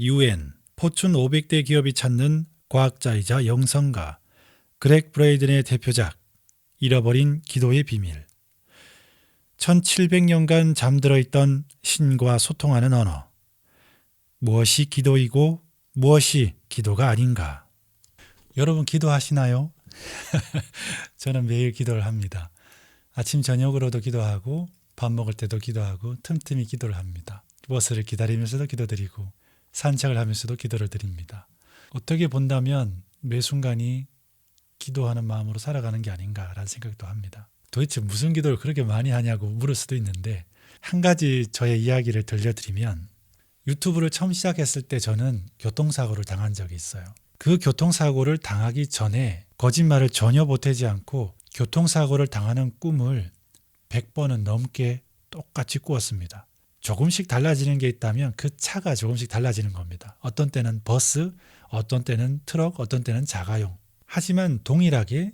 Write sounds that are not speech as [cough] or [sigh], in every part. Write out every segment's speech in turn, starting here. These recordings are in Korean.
UN, 포춘 500대 기업이 찾는 과학자이자 영성가 그렉 브레이든의 대표작 잃어버린 기도의 비밀 1700년간 잠들어 있던 신과 소통하는 언어 무엇이 기도이고 무엇이 기도가 아닌가 여러분 기도하시나요? [laughs] 저는 매일 기도를 합니다. 아침 저녁으로도 기도하고 밥 먹을 때도 기도하고 틈틈이 기도를 합니다. 버스를 기다리면서도 기도드리고 산책을 하면서도 기도를 드립니다. 어떻게 본다면 매 순간이 기도하는 마음으로 살아가는 게 아닌가라는 생각도 합니다. 도대체 무슨 기도를 그렇게 많이 하냐고 물을 수도 있는데 한 가지 저의 이야기를 들려드리면 유튜브를 처음 시작했을 때 저는 교통사고를 당한 적이 있어요. 그 교통사고를 당하기 전에 거짓말을 전혀 보태지 않고 교통사고를 당하는 꿈을 100번은 넘게 똑같이 꾸었습니다. 조금씩 달라지는 게 있다면 그 차가 조금씩 달라지는 겁니다. 어떤 때는 버스, 어떤 때는 트럭, 어떤 때는 자가용. 하지만 동일하게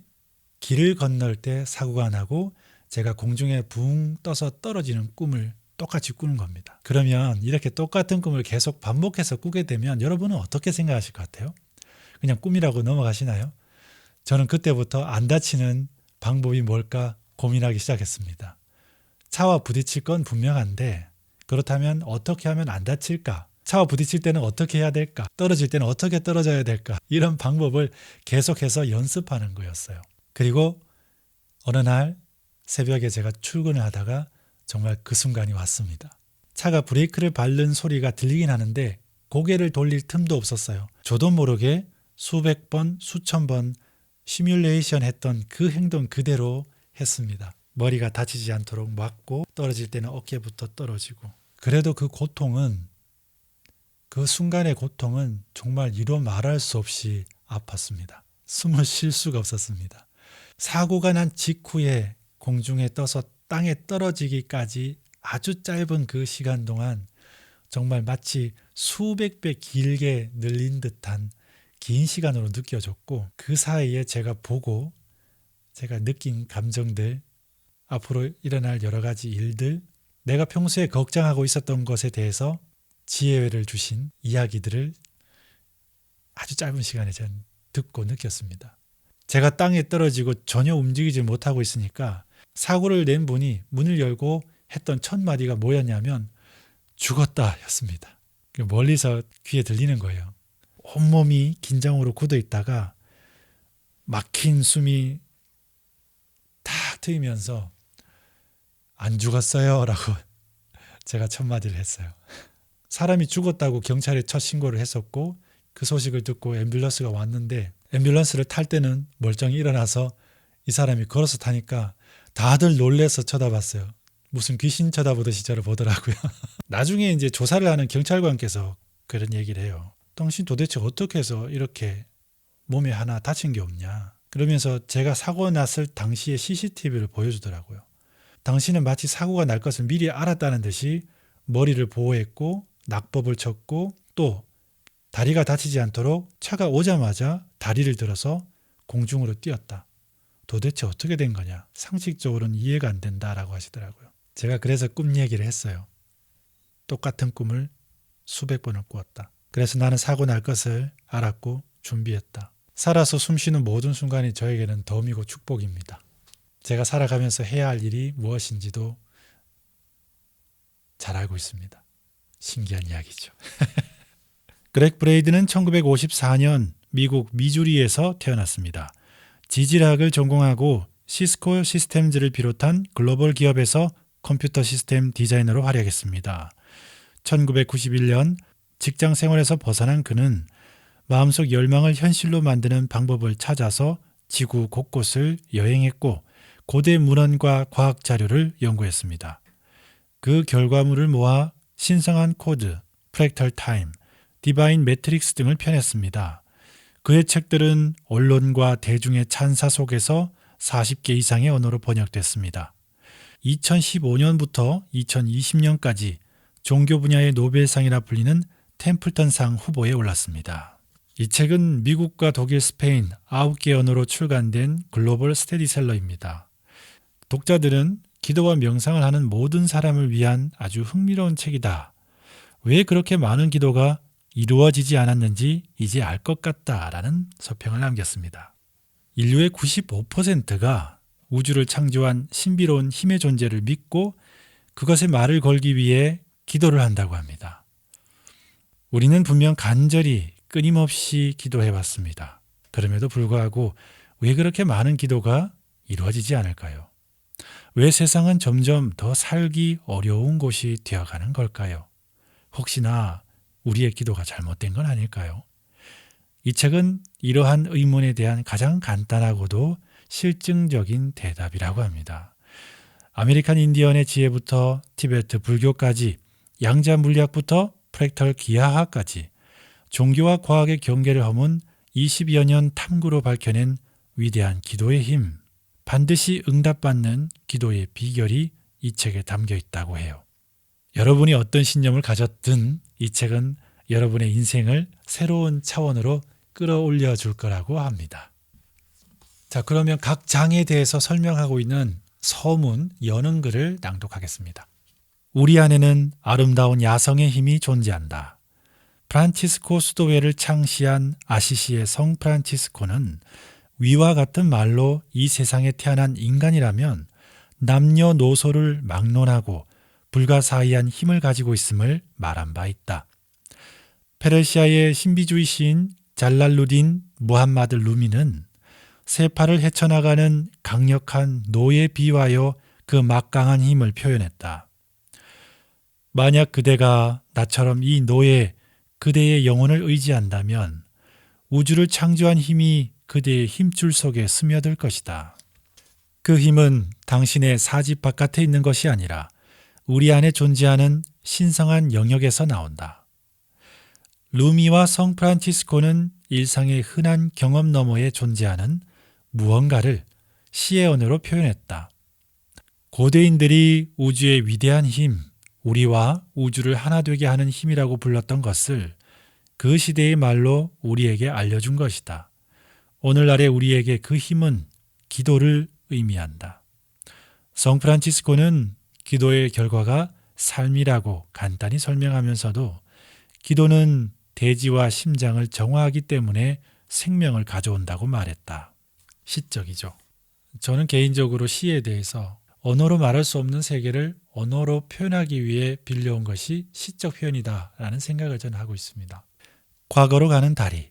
길을 건널 때 사고가 나고 제가 공중에 붕 떠서 떨어지는 꿈을 똑같이 꾸는 겁니다. 그러면 이렇게 똑같은 꿈을 계속 반복해서 꾸게 되면 여러분은 어떻게 생각하실 것 같아요? 그냥 꿈이라고 넘어가시나요? 저는 그때부터 안 다치는 방법이 뭘까 고민하기 시작했습니다. 차와 부딪힐 건 분명한데 그렇다면 어떻게 하면 안 다칠까? 차와 부딪힐 때는 어떻게 해야 될까? 떨어질 때는 어떻게 떨어져야 될까? 이런 방법을 계속해서 연습하는 거였어요. 그리고 어느 날 새벽에 제가 출근을 하다가 정말 그 순간이 왔습니다. 차가 브레이크를 밟는 소리가 들리긴 하는데 고개를 돌릴 틈도 없었어요. 저도 모르게 수백 번, 수천 번 시뮬레이션 했던 그 행동 그대로 했습니다. 머리가 다치지 않도록 막고 떨어질 때는 어깨부터 떨어지고. 그래도 그 고통은 그 순간의 고통은 정말 이루 말할 수 없이 아팠습니다. 숨을 쉴 수가 없었습니다. 사고가 난 직후에 공중에 떠서 땅에 떨어지기까지 아주 짧은 그 시간 동안 정말 마치 수백 배 길게 늘린 듯한 긴 시간으로 느껴졌고 그 사이에 제가 보고 제가 느낀 감정들 앞으로 일어날 여러 가지 일들 내가 평소에 걱정하고 있었던 것에 대해서 지혜를 주신 이야기들을 아주 짧은 시간에 전 듣고 느꼈습니다. 제가 땅에 떨어지고 전혀 움직이지 못하고 있으니까 사고를 낸 분이 문을 열고 했던 첫 마디가 뭐였냐면 죽었다 였습니다. 멀리서 귀에 들리는 거예요. 온몸이 긴장으로 굳어 있다가 막힌 숨이 탁 트이면서 안 죽었어요 라고 [laughs] 제가 첫 마디를 했어요. 사람이 죽었다고 경찰에 첫 신고를 했었고 그 소식을 듣고 앰뷸런스가 왔는데 앰뷸런스를 탈 때는 멀쩡히 일어나서 이 사람이 걸어서 타니까 다들 놀래서 쳐다봤어요. 무슨 귀신 쳐다보듯이 저를 보더라고요. [laughs] 나중에 이제 조사를 하는 경찰관께서 그런 얘기를 해요. 당신 도대체 어떻게 해서 이렇게 몸에 하나 다친 게 없냐. 그러면서 제가 사고 났을 당시의 CCTV를 보여주더라고요. 당신은 마치 사고가 날 것을 미리 알았다는 듯이 머리를 보호했고 낙법을 쳤고 또 다리가 다치지 않도록 차가 오자마자 다리를 들어서 공중으로 뛰었다. 도대체 어떻게 된 거냐? 상식적으로는 이해가 안 된다라고 하시더라고요. 제가 그래서 꿈 얘기를 했어요. 똑같은 꿈을 수백 번을 꾸었다. 그래서 나는 사고 날 것을 알았고 준비했다. 살아서 숨쉬는 모든 순간이 저에게는 덤이고 축복입니다. 제가 살아가면서 해야 할 일이 무엇인지도 잘 알고 있습니다. 신기한 이야기죠. [laughs] 그렉 브레이드는 1954년 미국 미주리에서 태어났습니다. 지질학을 전공하고 시스코 시스템즈를 비롯한 글로벌 기업에서 컴퓨터 시스템 디자이너로 활약했습니다. 1991년 직장 생활에서 벗어난 그는 마음속 열망을 현실로 만드는 방법을 찾아서 지구 곳곳을 여행했고 고대 문헌과 과학 자료를 연구했습니다. 그 결과물을 모아 신성한 코드, 프랙탈 타임, 디바인 매트릭스 등을 펴냈습니다. 그의 책들은 언론과 대중의 찬사 속에서 40개 이상의 언어로 번역됐습니다. 2015년부터 2020년까지 종교 분야의 노벨상이라 불리는 템플턴상 후보에 올랐습니다. 이 책은 미국과 독일, 스페인 9개 언어로 출간된 글로벌 스테디셀러입니다. 독자들은 기도와 명상을 하는 모든 사람을 위한 아주 흥미로운 책이다. 왜 그렇게 많은 기도가 이루어지지 않았는지 이제 알 것 같다라는 서평을 남겼습니다. 인류의 95%가 우주를 창조한 신비로운 힘의 존재를 믿고 그것에 말을 걸기 위해 기도를 한다고 합니다. 우리는 분명 간절히 끊임없이 기도해 왔습니다. 그럼에도 불구하고 왜 그렇게 많은 기도가 이루어지지 않을까요? 왜 세상은 점점 더 살기 어려운 곳이 되어가는 걸까요? 혹시나 우리의 기도가 잘못된 건 아닐까요? 이 책은 이러한 의문에 대한 가장 간단하고도 실증적인 대답이라고 합니다. 아메리칸 인디언의 지혜부터 티베트 불교까지 양자 물리학부터 프랙탈 기하학까지 종교와 과학의 경계를 허문 20여 년 탐구로 밝혀낸 위대한 기도의 힘, 반드시 응답받는 기도의 비결이 이 책에 담겨 있다고 해요. 여러분이 어떤 신념을 가졌든 이 책은 여러분의 인생을 새로운 차원으로 끌어올려 줄 거라고 합니다. 자, 그러면 각 장에 대해서 설명하고 있는 서문 연응글을 낭독하겠습니다. 우리 안에는 아름다운 야성의 힘이 존재한다. 프란치스코 수도회를 창시한 아시시의 성 프란치스코는 위와 같은 말로 이 세상에 태어난 인간이라면 남녀노소를 막론하고 불가사의한 힘을 가지고 있음을 말한 바 있다. 페르시아의 신비주의 시인 잘랄루딘 무함마드 루미는 세파를 헤쳐나가는 강력한 노에 비하여 그 막강한 힘을 표현했다. 만약 그대가 나처럼 이 노예, 그대의 영혼을 의지한다면 우주를 창조한 힘이 그대의 힘줄 속에 스며들 것이다. 그 힘은 당신의 사집 바깥에 있는 것이 아니라 우리 안에 존재하는 신성한 영역에서 나온다. 루미와 성 프란치스코는 일상의 흔한 경험 너머에 존재하는 무언가를 시의 언어로 표현했다. 고대인들이 우주의 위대한 힘, 우리와 우주를 하나 되게 하는 힘이라고 불렀던 것을 그 시대의 말로 우리에게 알려준 것이다. 오늘날의 우리에게 그 힘은 기도를 의미한다. 성 프란치스코는 기도의 결과가 삶이라고 간단히 설명하면서도 기도는 대지와 심장을 정화하기 때문에 생명을 가져온다고 말했다. 시적이죠. 저는 개인적으로 시에 대해서 언어로 말할 수 없는 세계를 언어로 표현하기 위해 빌려온 것이 시적 표현이다라는 생각을 저는 하고 있습니다. 과거로 가는 다리.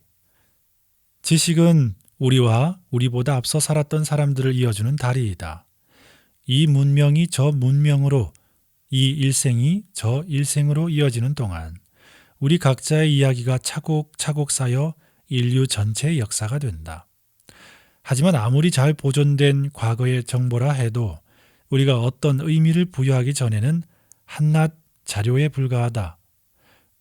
지식은 우리와 우리보다 앞서 살았던 사람들을 이어주는 다리이다. 이 문명이 저 문명으로, 이 일생이 저 일생으로 이어지는 동안 우리 각자의 이야기가 차곡차곡 쌓여 인류 전체의 역사가 된다. 하지만 아무리 잘 보존된 과거의 정보라 해도 우리가 어떤 의미를 부여하기 전에는 한낱 자료에 불과하다.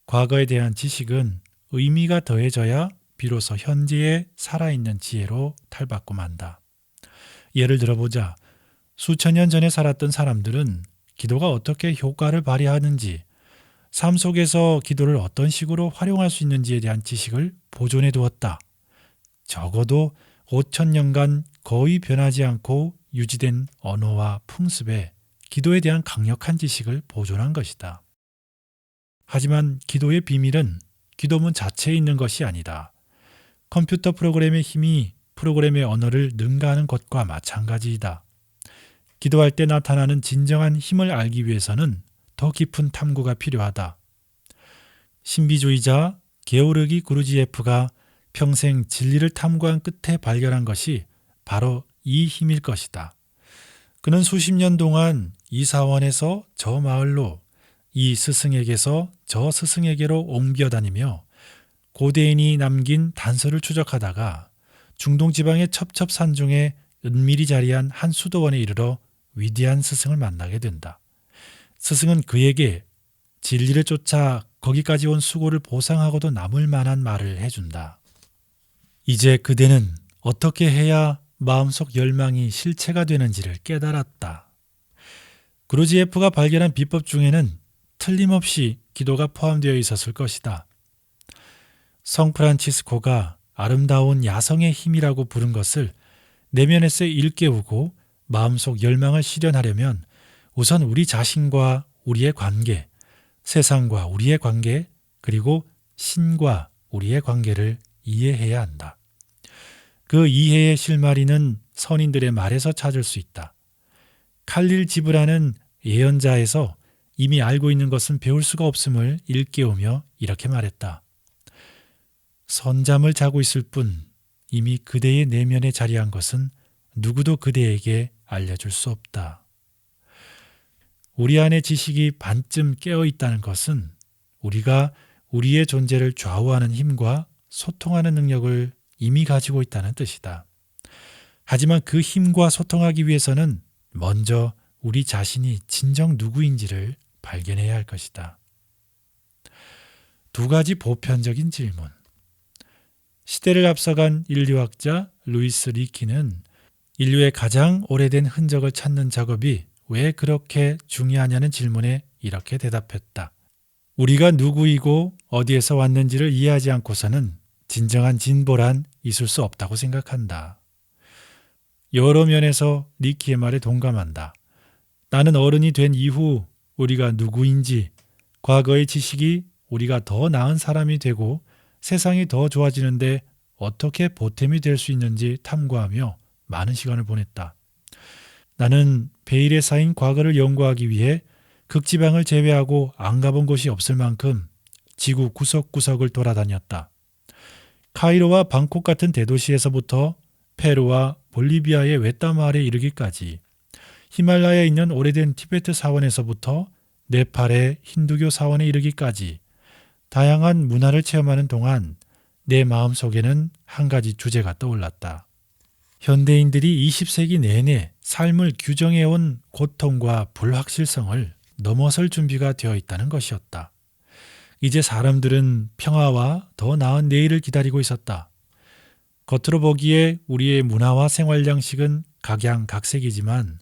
과거에 대한 지식은 의미가 더해져야 비로소 현재에 살아있는 지혜로 탈바꿈 한다. 예를 들어보자. 수천 년 전에 살았던 사람들은 기도가 어떻게 효과를 발휘하는지, 삶 속에서 기도를 어떤 식으로 활용할 수 있는지에 대한 지식을 보존해 두었다. 적어도 5천 년간 거의 변하지 않고 유지된 언어와 풍습에 기도에 대한 강력한 지식을 보존한 것이다. 하지만 기도의 비밀은 기도문 자체에 있는 것이 아니다. 컴퓨터 프로그램의 힘이 프로그램의 언어를 능가하는 것과 마찬가지이다. 기도할 때 나타나는 진정한 힘을 알기 위해서는 더 깊은 탐구가 필요하다. 신비주의자 게오르기 구르지에프가 평생 진리를 탐구한 끝에 발견한 것이 바로 이 힘일 것이다. 그는 수십 년 동안 이 사원에서 저 마을로 이 스승에게서 저 스승에게로 옮겨 다니며 고대인이 남긴 단서를 추적하다가 중동 지방의 첩첩산 중에 은밀히 자리한 한 수도원에 이르러 위대한 스승을 만나게 된다. 스승은 그에게 진리를 쫓아 거기까지 온 수고를 보상하고도 남을 만한 말을 해준다. 이제 그대는 어떻게 해야 마음속 열망이 실체가 되는지를 깨달았다. 그루지에프가 발견한 비법 중에는 틀림없이 기도가 포함되어 있었을 것이다. 성 프란치스코가 아름다운 야성의 힘이라고 부른 것을 내면에서 일깨우고 마음속 열망을 실현하려면 우선 우리 자신과 우리의 관계, 세상과 우리의 관계, 그리고 신과 우리의 관계를 이해해야 한다. 그 이해의 실마리는 선인들의 말에서 찾을 수 있다. 칼릴 지브라는 예언자에서 이미 알고 있는 것은 배울 수가 없음을 일깨우며 이렇게 말했다. 선잠을 자고 있을 뿐 이미 그대의 내면에 자리한 것은 누구도 그대에게 알려줄 수 없다. 우리 안에 지식이 반쯤 깨어 있다는 것은 우리가 우리의 존재를 좌우하는 힘과 소통하는 능력을 이미 가지고 있다는 뜻이다. 하지만 그 힘과 소통하기 위해서는 먼저 우리 자신이 진정 누구인지를 발견해야 할 것이다. 두 가지 보편적인 질문. 시대를 앞서간 인류학자 루이스 리키는 인류의 가장 오래된 흔적을 찾는 작업이 왜 그렇게 중요하냐는 질문에 이렇게 대답했다. 우리가 누구이고 어디에서 왔는지를 이해하지 않고서는 진정한 진보란 있을 수 없다고 생각한다. 여러 면에서 리키의 말에 동감한다. 나는 어른이 된 이후 우리가 누구인지, 과거의 지식이 우리가 더 나은 사람이 되고 세상이 더 좋아지는데 어떻게 보탬이 될 수 있는지 탐구하며 많은 시간을 보냈다. 나는 베일에 쌓인 과거를 연구하기 위해 극지방을 제외하고 안 가본 곳이 없을 만큼 지구 구석구석을 돌아다녔다. 카이로와 방콕 같은 대도시에서부터 페루와 볼리비아의 외따 마을에 이르기까지 히말라야에 있는 오래된 티베트 사원에서부터 네팔의 힌두교 사원에 이르기까지 다양한 문화를 체험하는 동안 내 마음 속에는 한 가지 주제가 떠올랐다. 현대인들이 20세기 내내 삶을 규정해온 고통과 불확실성을 넘어설 준비가 되어 있다는 것이었다. 이제 사람들은 평화와 더 나은 내일을 기다리고 있었다. 겉으로 보기에 우리의 문화와 생활 양식은 각양각색이지만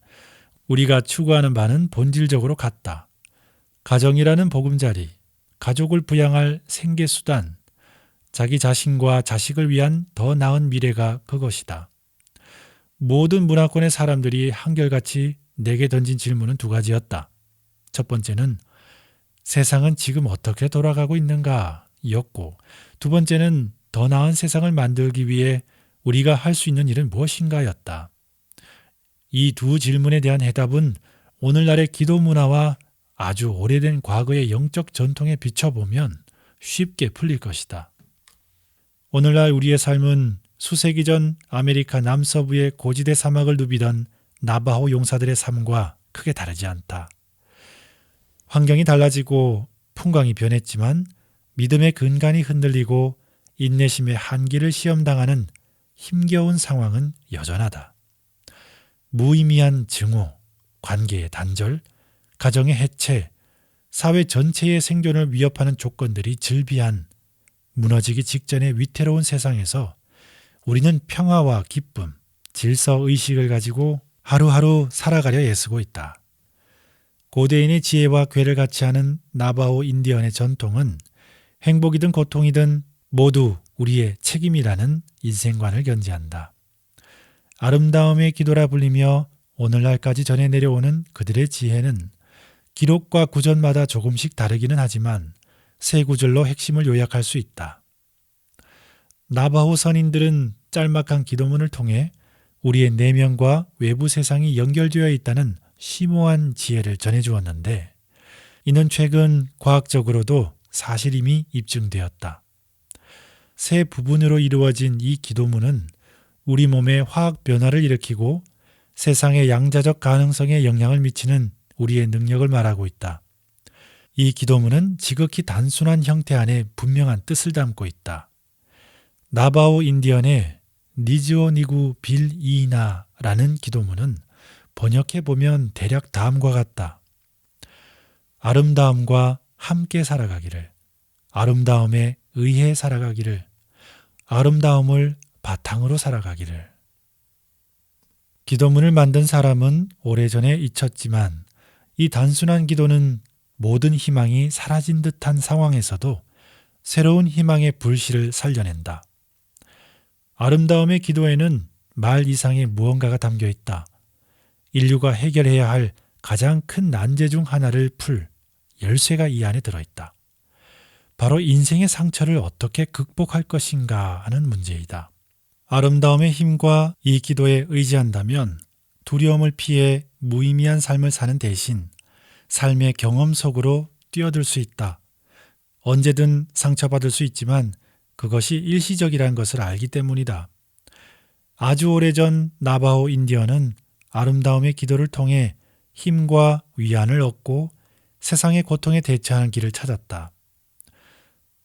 우리가 추구하는 바는 본질적으로 같다. 가정이라는 보금자리, 가족을 부양할 생계수단, 자기 자신과 자식을 위한 더 나은 미래가 그것이다. 모든 문화권의 사람들이 한결같이 내게 던진 질문은 두 가지였다. 첫 번째는 세상은 지금 어떻게 돌아가고 있는가 였고 두 번째는 더 나은 세상을 만들기 위해 우리가 할 수 있는 일은 무엇인가 였다. 이 두 질문에 대한 해답은 오늘날의 기도 문화와 아주 오래된 과거의 영적 전통에 비춰보면 쉽게 풀릴 것이다. 오늘날 우리의 삶은 수세기 전 아메리카 남서부의 고지대 사막을 누비던 나바호 용사들의 삶과 크게 다르지 않다. 환경이 달라지고 풍광이 변했지만 믿음의 근간이 흔들리고 인내심의 한계를 시험당하는 힘겨운 상황은 여전하다. 무의미한 증오, 관계의 단절, 가정의 해체, 사회 전체의 생존을 위협하는 조건들이 즐비한 무너지기 직전의 위태로운 세상에서 우리는 평화와 기쁨, 질서 의식을 가지고 하루하루 살아가려 애쓰고 있다. 고대인의 지혜와 괴를 같이 하는 나바오 인디언의 전통은 행복이든 고통이든 모두 우리의 책임이라는 인생관을 견지한다. 아름다움의 기도라 불리며 오늘날까지 전해 내려오는 그들의 지혜는 기록과 구절마다 조금씩 다르기는 하지만 세 구절로 핵심을 요약할 수 있다. 나바호 선인들은 짤막한 기도문을 통해 우리의 내면과 외부 세상이 연결되어 있다는 심오한 지혜를 전해주었는데 이는 최근 과학적으로도 사실임이 입증되었다. 세 부분으로 이루어진 이 기도문은 우리 몸에 화학 변화를 일으키고 세상의 양자적 가능성에 영향을 미치는 우리의 능력을 말하고 있다. 이 기도문은 지극히 단순한 형태 안에 분명한 뜻을 담고 있다. 나바오 인디언의 니지오니구 빌 이나라는 기도문은 번역해 보면 대략 다음과 같다. 아름다움과 함께 살아가기를, 아름다움에 의해 살아가기를, 아름다움을 바탕으로 살아가기를. 기도문을 만든 사람은 오래전에 잊혔지만 이 단순한 기도는 모든 희망이 사라진 듯한 상황에서도 새로운 희망의 불씨를 살려낸다. 아름다움의 기도에는 말 이상의 무언가가 담겨 있다. 인류가 해결해야 할 가장 큰 난제 중 하나를 풀 열쇠가 이 안에 들어있다. 바로 인생의 상처를 어떻게 극복할 것인가 하는 문제이다. 아름다움의 힘과 이 기도에 의지한다면 두려움을 피해 무의미한 삶을 사는 대신 삶의 경험 속으로 뛰어들 수 있다. 언제든 상처받을 수 있지만 그것이 일시적이라는 것을 알기 때문이다. 아주 오래전 나바호 인디언은 아름다움의 기도를 통해 힘과 위안을 얻고 세상의 고통에 대처하는 길을 찾았다.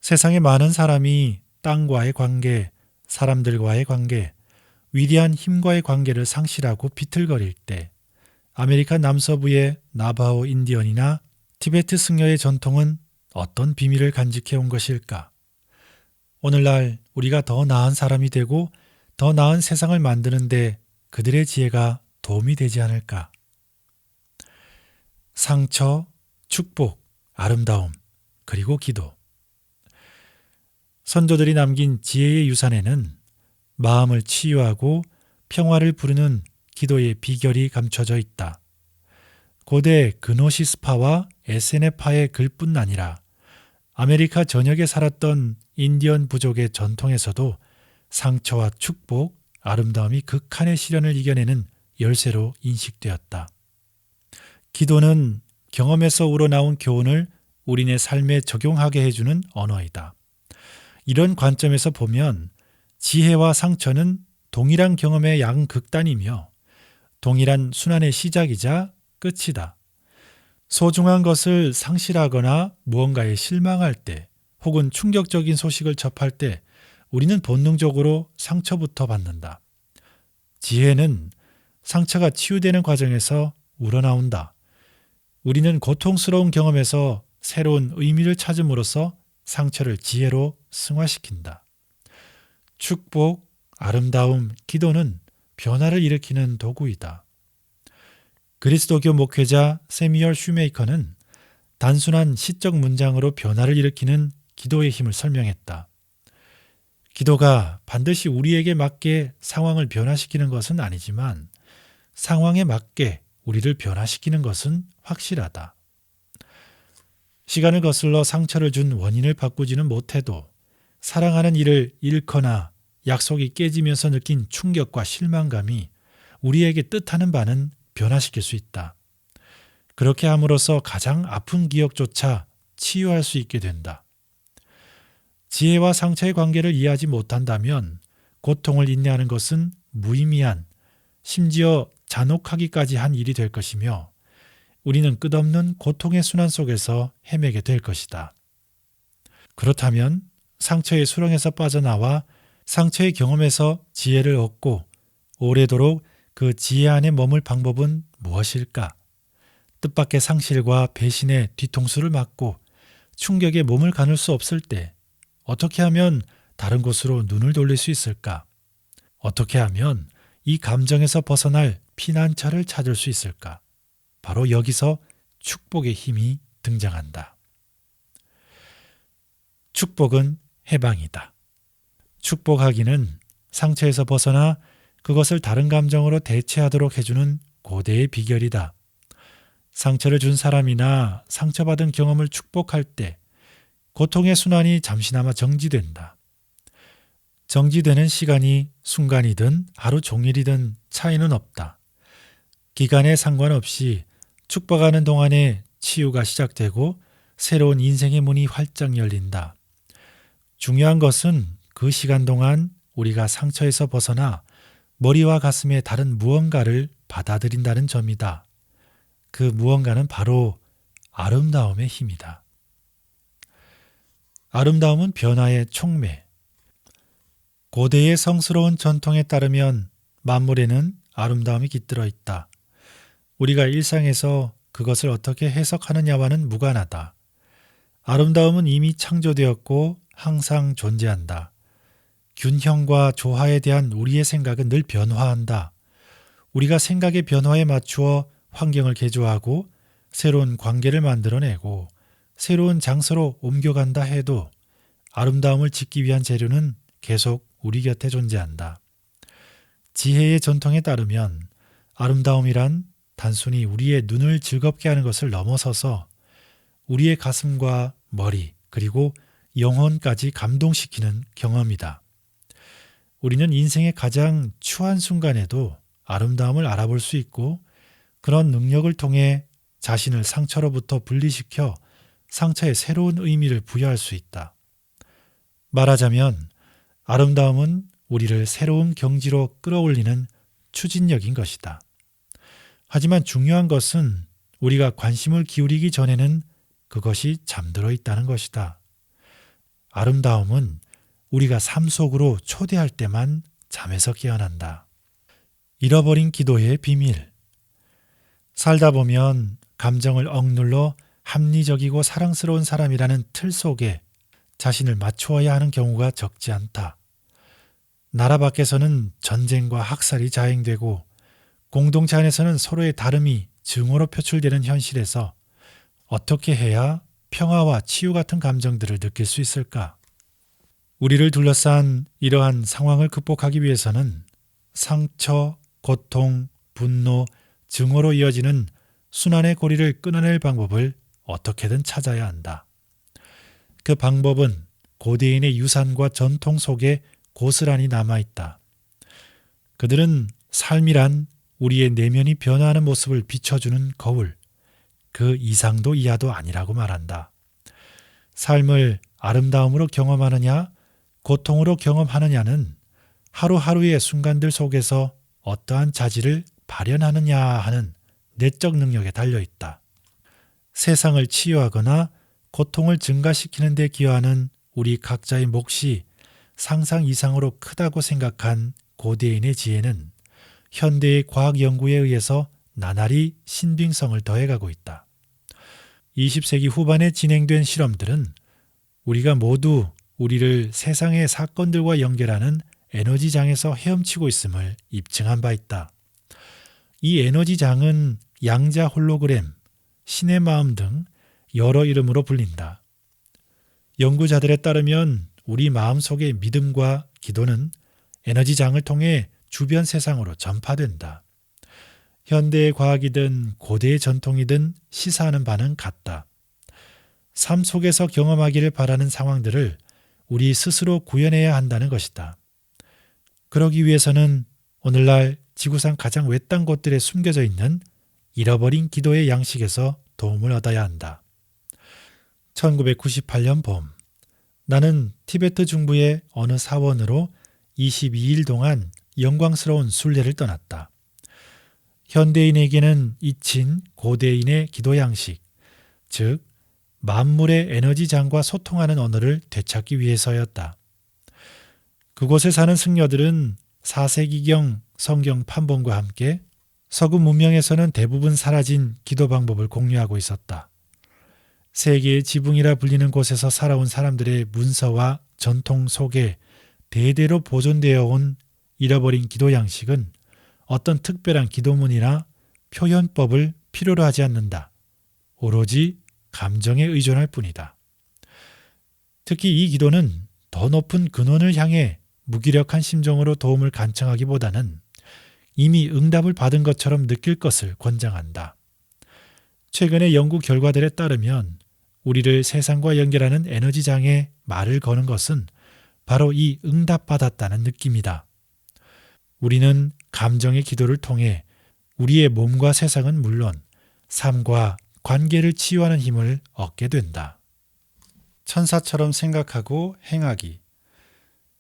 세상의 많은 사람이 땅과의 관계, 사람들과의 관계, 위대한 힘과의 관계를 상실하고 비틀거릴 때 아메리카 남서부의 나바호 인디언이나 티베트 승려의 전통은 어떤 비밀을 간직해 온 것일까? 오늘날 우리가 더 나은 사람이 되고 더 나은 세상을 만드는데 그들의 지혜가 도움이 되지 않을까? 상처, 축복, 아름다움, 그리고 기도. 선조들이 남긴 지혜의 유산에는 마음을 치유하고 평화를 부르는 기도의 비결이 감춰져 있다. 고대 그노시스파와 에세네파의 글뿐 아니라 아메리카 전역에 살았던 인디언 부족의 전통에서도 상처와 축복, 아름다움이 극한의 시련을 이겨내는 열쇠로 인식되었다. 기도는 경험에서 우러나온 교훈을 우리네 삶에 적용하게 해주는 언어이다. 이런 관점에서 보면 지혜와 상처는 동일한 경험의 양극단이며 동일한 순환의 시작이자 끝이다. 소중한 것을 상실하거나 무언가에 실망할 때 혹은 충격적인 소식을 접할 때 우리는 본능적으로 상처부터 받는다. 지혜는 상처가 치유되는 과정에서 우러나온다. 우리는 고통스러운 경험에서 새로운 의미를 찾음으로써 상처를 지혜로 승화시킨다. 축복, 아름다움, 기도는 변화를 일으키는 도구이다. 그리스도교 목회자 세미얼 슈메이커는 단순한 시적 문장으로 변화를 일으키는 기도의 힘을 설명했다. 기도가 반드시 우리에게 맞게 상황을 변화시키는 것은 아니지만 상황에 맞게 우리를 변화시키는 것은 확실하다. 시간을 거슬러 상처를 준 원인을 바꾸지는 못해도 사랑하는 이를 잃거나 약속이 깨지면서 느낀 충격과 실망감이 우리에게 뜻하는 바는 변화시킬 수 있다. 그렇게 함으로써 가장 아픈 기억조차 치유할 수 있게 된다. 지혜와 상처의 관계를 이해하지 못한다면 고통을 인내하는 것은 무의미한, 심지어 잔혹하기까지 한 일이 될 것이며 우리는 끝없는 고통의 순환 속에서 헤매게 될 것이다. 그렇다면 상처의 수렁에서 빠져나와 상처의 경험에서 지혜를 얻고 오래도록 그 지혜 안에 머물 방법은 무엇일까? 뜻밖의 상실과 배신의 뒤통수를 맞고 충격에 몸을 가눌 수 없을 때 어떻게 하면 다른 곳으로 눈을 돌릴 수 있을까? 어떻게 하면 이 감정에서 벗어날 피난처를 찾을 수 있을까? 바로 여기서 축복의 힘이 등장한다. 축복은 해방이다. 축복하기는 상처에서 벗어나 그것을 다른 감정으로 대체하도록 해주는 고대의 비결이다. 상처를 준 사람이나 상처받은 경험을 축복할 때 고통의 순환이 잠시나마 정지된다. 정지되는 시간이 순간이든 하루 종일이든 차이는 없다. 기간에 상관없이 축복하는 동안에 치유가 시작되고 새로운 인생의 문이 활짝 열린다. 중요한 것은 그 시간 동안 우리가 상처에서 벗어나 머리와 가슴에 다른 무언가를 받아들인다는 점이다. 그 무언가는 바로 아름다움의 힘이다. 아름다움은 변화의 촉매. 고대의 성스러운 전통에 따르면 만물에는 아름다움이 깃들어 있다. 우리가 일상에서 그것을 어떻게 해석하느냐와는 무관하다. 아름다움은 이미 창조되었고 항상 존재한다. 균형과 조화에 대한 우리의 생각은 늘 변화한다. 우리가 생각의 변화에 맞추어 환경을 개조하고 새로운 관계를 만들어내고 새로운 장소로 옮겨간다 해도 아름다움을 짓기 위한 재료는 계속 우리 곁에 존재한다. 지혜의 전통에 따르면 아름다움이란 단순히 우리의 눈을 즐겁게 하는 것을 넘어서서 우리의 가슴과 머리 그리고 영혼까지 감동시키는 경험이다. 우리는 인생의 가장 추한 순간에도 아름다움을 알아볼 수 있고 그런 능력을 통해 자신을 상처로부터 분리시켜 상처에 새로운 의미를 부여할 수 있다. 말하자면 아름다움은 우리를 새로운 경지로 끌어올리는 추진력인 것이다. 하지만 중요한 것은 우리가 관심을 기울이기 전에는 그것이 잠들어 있다는 것이다. 아름다움은 우리가 삶 속으로 초대할 때만 잠에서 깨어난다. 잃어버린 기도의 비밀. 살다 보면 감정을 억눌러 합리적이고 사랑스러운 사람이라는 틀 속에 자신을 맞추어야 하는 경우가 적지 않다. 나라 밖에서는 전쟁과 학살이 자행되고 공동체 안에서는 서로의 다름이 증오로 표출되는 현실에서 어떻게 해야 평화와 치유 같은 감정들을 느낄 수 있을까? 우리를 둘러싼 이러한 상황을 극복하기 위해서는 상처, 고통, 분노, 증오로 이어지는 순환의 고리를 끊어낼 방법을 어떻게든 찾아야 한다. 그 방법은 고대인의 유산과 전통 속에 고스란히 남아있다. 그들은 삶이란 우리의 내면이 변화하는 모습을 비춰주는 거울, 그 이상도 이하도 아니라고 말한다. 삶을 아름다움으로 경험하느냐, 고통으로 경험하느냐는 하루하루의 순간들 속에서 어떠한 자질을 발현하느냐 하는 내적 능력에 달려 있다. 세상을 치유하거나 고통을 증가시키는 데 기여하는 우리 각자의 몫이 상상 이상으로 크다고 생각한 고대인의 지혜는 현대의 과학 연구에 의해서 나날이 신빙성을 더해가고 있다. 20세기 후반에 진행된 실험들은 우리가 모두 우리를 세상의 사건들과 연결하는 에너지장에서 헤엄치고 있음을 입증한 바 있다. 이 에너지장은 양자 홀로그램, 신의 마음 등 여러 이름으로 불린다. 연구자들에 따르면 우리 마음 속의 믿음과 기도는 에너지장을 통해 주변 세상으로 전파된다. 현대의 과학이든 고대의 전통이든 시사하는 바는 같다. 삶 속에서 경험하기를 바라는 상황들을 우리 스스로 구현해야 한다는 것이다. 그러기 위해서는 오늘날 지구상 가장 외딴 곳들에 숨겨져 있는 잃어버린 기도의 양식에서 도움을 얻어야 한다. 1998년 봄, 나는 티베트 중부의 어느 사원으로 22일 동안 영광스러운 순례를 떠났다. 현대인에게는 잊힌 고대인의 기도 양식, 즉, 만물의 에너지장과 소통하는 언어를 되찾기 위해서였다. 그곳에 사는 승려들은 4세기경 성경 판본과 함께 서구 문명에서는 대부분 사라진 기도 방법을 공유하고 있었다. 세계의 지붕이라 불리는 곳에서 살아온 사람들의 문서와 전통 속에 대대로 보존되어 온 잃어버린 기도 양식은 어떤 특별한 기도문이나 표현법을 필요로 하지 않는다. 오로지 감정에 의존할 뿐이다. 특히 이 기도는 더 높은 근원을 향해 무기력한 심정으로 도움을 간청하기보다는 이미 응답을 받은 것처럼 느낄 것을 권장한다. 최근의 연구 결과들에 따르면 우리를 세상과 연결하는 에너지장에 말을 거는 것은 바로 이 응답받았다는 느낌이다. 우리는 감정의 기도를 통해 우리의 몸과 세상은 물론 삶과 관계를 치유하는 힘을 얻게 된다. 천사처럼 생각하고 행하기.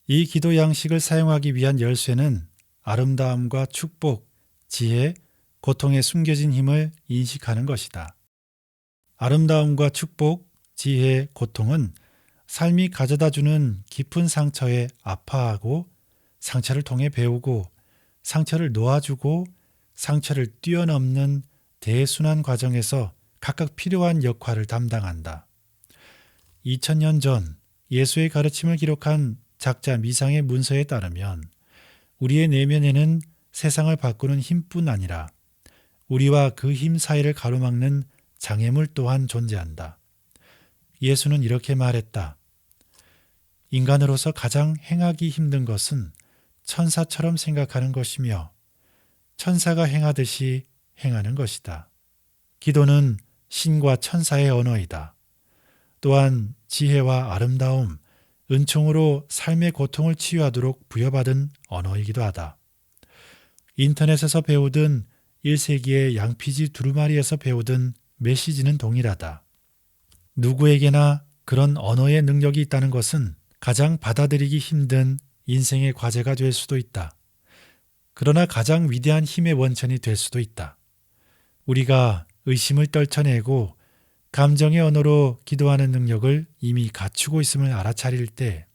이 기도 양식을 사용하기 위한 열쇠는 아름다움과 축복, 지혜, 고통에 숨겨진 힘을 인식하는 것이다. 아름다움과 축복, 지혜, 고통은 삶이 가져다 주는 깊은 상처에 아파하고 상처를 통해 배우고 상처를 놓아주고 상처를 뛰어넘는 대순환 과정에서 각각 필요한 역할을 담당한다. 2000년 전 예수의 가르침을 기록한 작자 미상의 문서에 따르면 우리의 내면에는 세상을 바꾸는 힘뿐 아니라 우리와 그 힘 사이를 가로막는 장애물 또한 존재한다. 예수는 이렇게 말했다. 인간으로서 가장 행하기 힘든 것은 천사처럼 생각하는 것이며 천사가 행하듯이 행하는 것이다. 기도는 신과 천사의 언어이다. 또한 지혜와 아름다움, 은총으로 삶의 고통을 치유하도록 부여받은 언어이기도 하다. 인터넷에서 배우든 1세기의 양피지 두루마리에서 배우든 메시지는 동일하다. 누구에게나 그런 언어의 능력이 있다는 것은 가장 받아들이기 힘든 인생의 과제가 될 수도 있다. 그러나 가장 위대한 힘의 원천이 될 수도 있다. 우리가 의심을 떨쳐내고 감정의 언어로 기도하는 능력을 이미 갖추고 있음을 알아차릴 때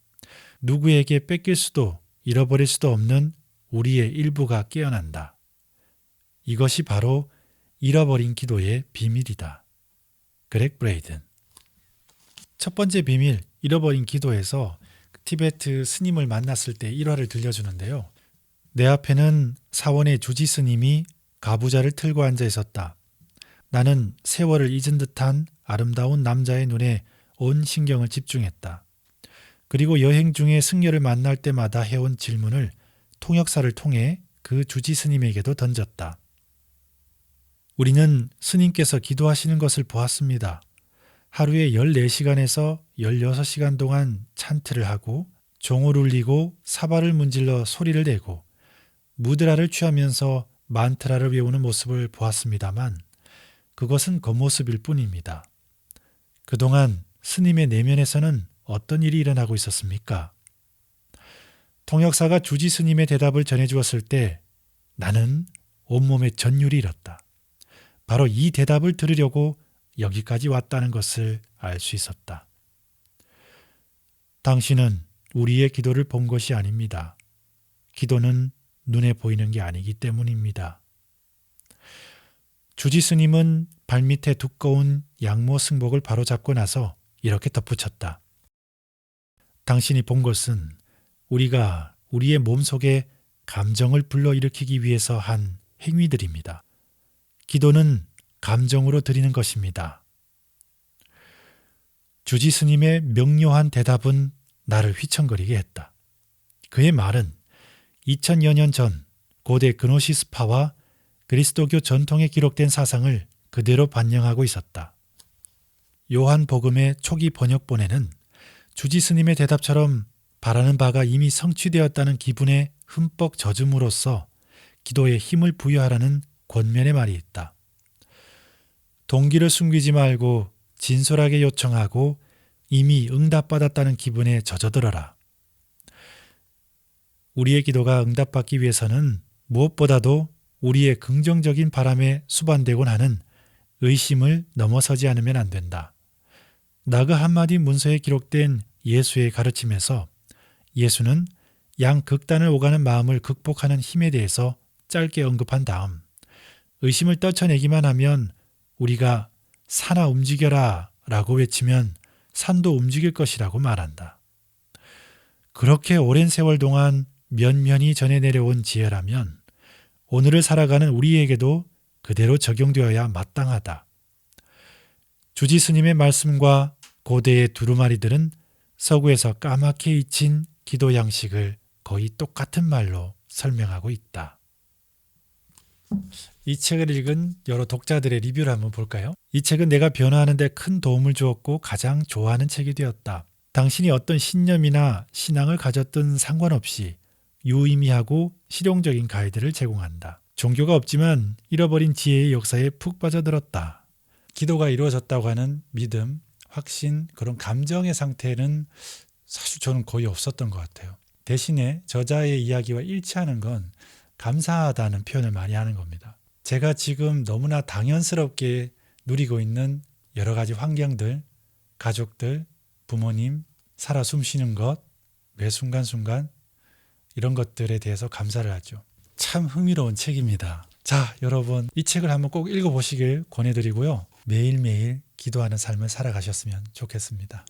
누구에게 뺏길 수도 잃어버릴 수도 없는 우리의 일부가 깨어난다. 이것이 바로 잃어버린 기도의 비밀이다. 그렉 브레이든 첫 번째 비밀, 잃어버린 기도에서 티베트 스님을 만났을 때 일화를 들려주는데요. 내 앞에는 사원의 주지 스님이 가부좌를 틀고 앉아 있었다. 나는 세월을 잊은 듯한 아름다운 남자의 눈에 온 신경을 집중했다. 그리고 여행 중에 승려를 만날 때마다 해온 질문을 통역사를 통해 그 주지 스님에게도 던졌다. 우리는 스님께서 기도하시는 것을 보았습니다. 하루에 14시간에서 16시간 동안 찬트를 하고 종을 울리고 사발을 문질러 소리를 내고 무드라를 취하면서 만트라를 외우는 모습을 보았습니다만 그것은 겉모습일 뿐입니다. 그동안 스님의 내면에서는 어떤 일이 일어나고 있었습니까? 통역사가 주지 스님의 대답을 전해주었을 때 나는 온몸에 전율이 일었다. 바로 이 대답을 들으려고 여기까지 왔다는 것을 알 수 있었다. 당신은 우리의 기도를 본 것이 아닙니다. 기도는 눈에 보이는 게 아니기 때문입니다. 주지 스님은 발밑에 두꺼운 양모 승복을 바로잡고 나서 이렇게 덧붙였다. 당신이 본 것은 우리가 우리의 몸속에 감정을 불러일으키기 위해서 한 행위들입니다. 기도는 감정으로 드리는 것입니다. 주지 스님의 명료한 대답은 나를 휘청거리게 했다. 그의 말은 2000여 년 전 고대 그노시스파와 그리스도교 전통에 기록된 사상을 그대로 반영하고 있었다. 요한 복음의 초기 번역본에는 주지 스님의 대답처럼 바라는 바가 이미 성취되었다는 기분에 흠뻑 젖음으로써 기도에 힘을 부여하라는 권면의 말이 있다. 동기를 숨기지 말고 진솔하게 요청하고 이미 응답받았다는 기분에 젖어들어라. 우리의 기도가 응답받기 위해서는 무엇보다도 우리의 긍정적인 바람에 수반되곤 하는 의심을 넘어서지 않으면 안 된다. 나그 한마디 문서에 기록된 예수의 가르침에서 예수는 양 극단을 오가는 마음을 극복하는 힘에 대해서 짧게 언급한 다음 의심을 떨쳐내기만 하면 우리가 산아 움직여라 라고 외치면 산도 움직일 것이라고 말한다. 그렇게 오랜 세월 동안 면면이 전해 내려온 지혜라면 오늘을 살아가는 우리에게도 그대로 적용되어야 마땅하다. 주지 스님의 말씀과 고대의 두루마리들은 서구에서 까맣게 잊힌 기도 양식을 거의 똑같은 말로 설명하고 있다. 이 책을 읽은 여러 독자들의 리뷰를 한번 볼까요? 이 책은 내가 변화하는데 큰 도움을 주었고 가장 좋아하는 책이 되었다. 당신이 어떤 신념이나 신앙을 가졌든 상관없이 유의미하고 실용적인 가이드를 제공한다. 종교가 없지만 잃어버린 지혜의 역사에 푹 빠져들었다. 기도가 이루어졌다고 하는 믿음, 확신, 그런 감정의 상태는 사실 저는 거의 없었던 것 같아요. 대신에 저자의 이야기와 일치하는 건 감사하다는 표현을 많이 하는 겁니다. 제가 지금 너무나 당연스럽게 누리고 있는 여러 가지 환경들, 가족들, 부모님, 살아 숨쉬는 것, 매 순간순간 이런 것들에 대해서 감사를 하죠. 참 흥미로운 책입니다. 자, 여러분, 이 책을 한번 꼭 읽어보시길 권해드리고요. 매일매일 기도하는 삶을 살아가셨으면 좋겠습니다.